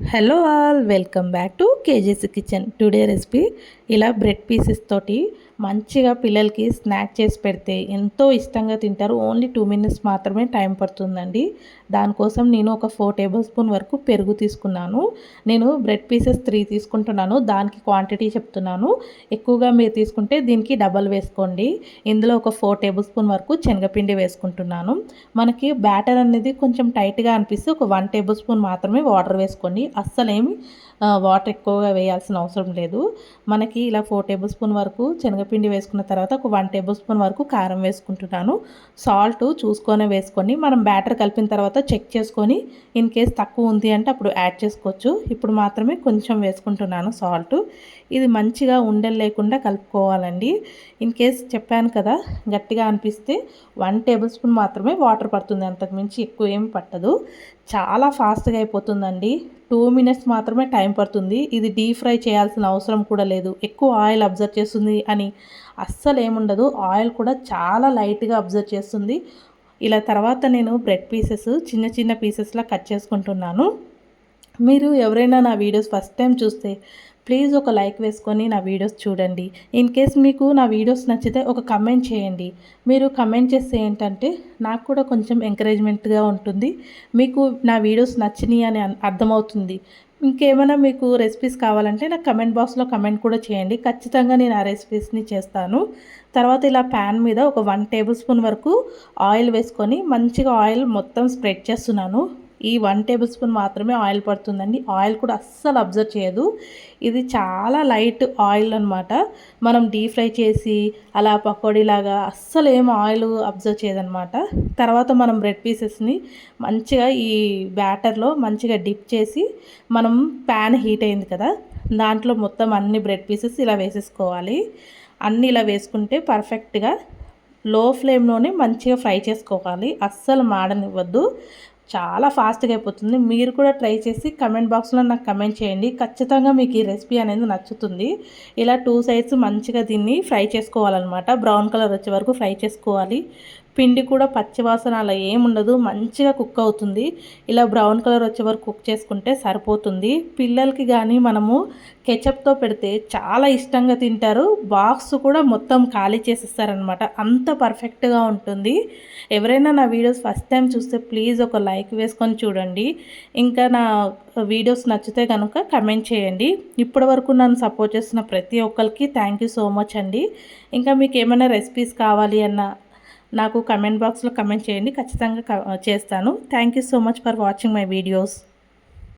Hello all welcome back to KGC kitchen today recipe ఇలా bread pieces తోటి మంచిగా పిల్లలకి స్నాక్ చేసి పెడితే ఎంతో ఇష్టంగా తింటారు. ఓన్లీ టూ మినిట్స్ మాత్రమే టైం పడుతుందండి. దానికోసం నేను ఒక ఫోర్ టేబుల్ స్పూన్ వరకు పెరుగు తీసుకున్నాను. నేను బ్రెడ్ పీసెస్ త్రీ తీసుకుంటున్నాను. దానికి క్వాంటిటీ చెప్తున్నాను. ఎక్కువగా మీరు తీసుకుంటే దీనికి డబల్ వేసుకోండి. ఇందులో ఒక ఫోర్ టేబుల్ స్పూన్ వరకు శనగపిండి వేసుకుంటున్నాను. మనకి బ్యాటర్ అనేది కొంచెం టైట్గా అనిపిస్తే ఒక వన్ టేబుల్ స్పూన్ మాత్రమే వాటర్ వేసుకోండి. అస్సలేమి వాటర్ ఎక్కువగా వేయాల్సిన అవసరం లేదు. మనకి ఇలా ఫోర్ టేబుల్ స్పూన్ వరకు శనగపిండి వేసుకున్న తర్వాత ఒక వన్ టేబుల్ స్పూన్ వరకు కారం వేసుకుంటున్నాను. సాల్ట్ చూసుకొని వేసుకొని మనం బ్యాటర్ కలిపిన తర్వాత చెక్ చేసుకొని ఇన్ కేస్ తక్కువ ఉంది అంటే అప్పుడు యాడ్ చేసుకోవచ్చు. ఇప్పుడు మాత్రమే కొంచెం వేసుకుంటున్నాను సాల్ట్ ఇది మంచిగా ఉండలు లేకుండా కలుపుకోవాలండి. ఇన్ కేస్ చెప్పాను కదా గట్టిగా అనిపిస్తే వన్ టేబుల్ స్పూన్ మాత్రమే వాటర్ పడుతుంది. అంతకుమించి ఎక్కువ ఏం పట్టదు. చాలా ఫాస్ట్గా అయిపోతుందండి. టూ మినిట్స్ మాత్రమే టైం పడుతుంది. ఇది డీప్ ఫ్రై చేయాల్సిన అవసరం కూడా లేదు. ఎక్కువ ఆయిల్ అబ్జర్వ్ చేస్తుంది అని అస్సలు ఏముండదు ఆయిల్ కూడా చాలా లైట్గా అబ్జర్వ్ చేస్తుంది. ఇలా తర్వాత నేను బ్రెడ్ పీసెస్ చిన్న చిన్న పీసెస్లా కట్ చేసుకుంటున్నాను. మీరు ఎవరైనా నా వీడియోస్ ఫస్ట్ టైం చూస్తే ప్లీజ్ ఒక లైక్ వేసుకొని నా వీడియోస్ చూడండి. ఇన్ కేస్ మీకు నా వీడియోస్ నచ్చితే ఒక కమెంట్ చేయండి. మీరు కమెంట్ చేస్తే ఏంటంటే నాకు కూడా కొంచెం ఎంకరేజ్మెంట్గా ఉంటుంది. మీకు నా వీడియోస్ నచ్చినాయి అని అర్థమవుతుంది. ఇంకేమైనా మీకు రెసిపీస్ కావాలంటే నాకు కమెంట్ బాక్స్లో కమెంట్ కూడా చేయండి. ఖచ్చితంగా నేను ఆ రెసిపీస్ని చేస్తాను. తర్వాత ఇలా ప్యాన్ మీద ఒక వన్ టేబుల్ స్పూన్ వరకు ఆయిల్ వేసుకొని మంచిగా ఆయిల్ మొత్తం స్ప్రెడ్ చేస్తున్నాను. ఈ వన్ టేబుల్ స్పూన్ మాత్రమే ఆయిల్ పడుతుందండి. ఆయిల్ కూడా అస్సలు అబ్జర్వ్ చేయదు. ఇది చాలా లైట్ ఆయిల్ అనమాట మనం డీప్ ఫ్రై చేసి అలా పకోడీలాగా అస్సలు ఏం ఆయిల్ అబ్జర్వ్ చేయదనమాట తర్వాత మనం బ్రెడ్ పీసెస్ని మంచిగా ఈ బ్యాటర్లో మంచిగా డిప్ చేసి మనం ప్యాన్ హీట్ అయింది కదా దాంట్లో మొత్తం అన్ని బ్రెడ్ పీసెస్ ఇలా వేసేసుకోవాలి. అన్నీ ఇలా వేసుకుంటే పర్ఫెక్ట్గా లో ఫ్లేమ్లోనే మంచిగా ఫ్రై చేసుకోవాలి. అస్సలు మాడనివ్వద్దు. చాలా ఫాస్ట్గా అయిపోతుంది. మీరు కూడా ట్రై చేసి కమెంట్ బాక్స్లో నాకు కమెంట్ చేయండి. ఖచ్చితంగా మీకు ఈ రెసిపీ అనేది నచ్చుతుంది. ఇలా టూ సైడ్స్ మంచిగా దీన్ని ఫ్రై చేసుకోవాలన్నమాట. బ్రౌన్ కలర్ వచ్చే వరకు ఫ్రై చేసుకోవాలి. పిండి కూడా పచ్చివాసన అలా ఏముండదు మంచిగా కుక్ అవుతుంది. ఇలా బ్రౌన్ కలర్ వచ్చే వరకు కుక్ చేసుకుంటే సరిపోతుంది. పిల్లలకి కానీ మనము కెచప్తో పెడితే చాలా ఇష్టంగా తింటారు. బాక్స్ కూడా మొత్తం ఖాళీ చేసేస్తారనమాట అంత పర్ఫెక్ట్గా ఉంటుంది. ఎవరైనా నా వీడియోస్ ఫస్ట్ టైం చూస్తే ప్లీజ్ ఒక లైక్ వేసుకొని చూడండి. ఇంకా నా వీడియోస్ నచ్చితే కనుక కమెంట్ చేయండి. ఇప్పటి వరకు నన్ను సపోర్ట్ చేస్తున్న ప్రతి ఒక్కరికి థ్యాంక్ యూ సో మచ్ అండి. ఇంకా మీకు ఏమైనా రెసిపీస్ కావాలి అన్న నాకు కమెంట్ బాక్స్లో కమెంట్ చేయండి. ఖచ్చితంగా చేస్తాను. Thank you so much for watching my videos